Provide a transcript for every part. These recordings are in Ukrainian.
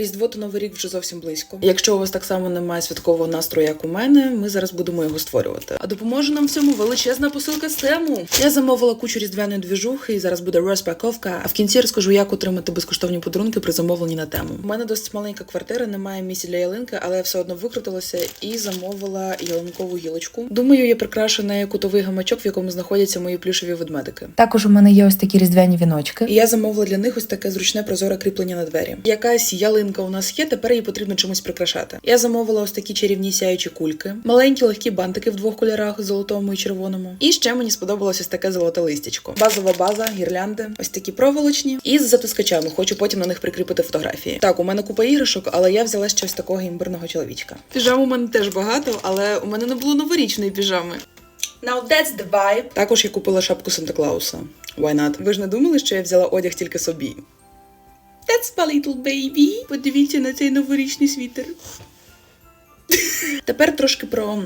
Різдво та Новий рік вже зовсім близько. Якщо у вас так само немає святкового настрою, як у мене, ми зараз будемо його створювати. А допоможе нам в цьому величезна посилка з тему. Я замовила кучу різдвяної двіжухи, і зараз буде розпаковка. А в кінці розкажу, як отримати безкоштовні подарунки при замовленні на тему. У мене досить маленька квартира, немає місця для ялинки, але я все одно викрутилася і замовила ялинкову гілочку. Думаю, я прикрашу нею кутовий гамачок, в якому знаходяться мої плюшеві ведмедики. Також у мене є ось такі різдвяні віночки. І я замовила для них ось таке зручне прозоре кріплення на двері. Якась ялинка у нас є, тепер її потрібно чимось прикрашати. Я замовила ось такі чарівні сяючі кульки, маленькі легкі бантики в двох кольорах золотому і червоному. І ще мені сподобалось ось таке золоте листячко. Базова база, гірлянди, ось такі проволочні і з затискачами. Хочу потім на них прикріпити фотографії. Так, у мене купа іграшок, але я взяла ще ось такого імбирного чоловічка. Піжам у мене теж багато, але у мене не було новорічної піжами. Now that's the vibe. Також я купила шапку Санта Клауса. Why not? Ви ж не думали, що я взяла одяг тільки собі? That's my little baby. Подивіться на цей новорічний світер. Тепер трошки про.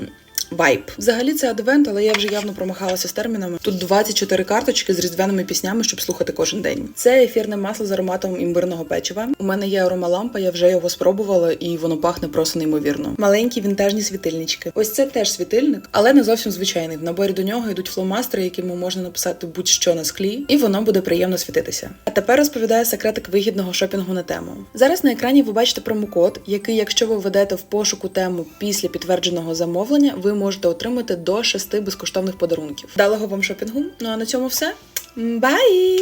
Вайб. Взагалі це адвент, але я вже явно промахалася з термінами. Тут 24 карточки з різдвяними піснями, щоб слухати кожен день. Це ефірне масло з ароматом імбирного печива. У мене є аромалампа, я вже його спробувала, і воно пахне просто неймовірно. Маленькі вінтажні світильнички. Ось це теж світильник, але не зовсім звичайний. В наборі до нього йдуть фломастери, якими можна написати будь-що на склі, і воно буде приємно світитися. А тепер розповідаю секретик вигідного шопінгу на тему. Зараз на екрані ви бачите промокод, який, якщо ви введете в пошуку тему після підтвердженого замовлення, можете отримати до 6 безкоштовних подарунків. Далого вам шопінгу. Ну а на цьому все. Бай!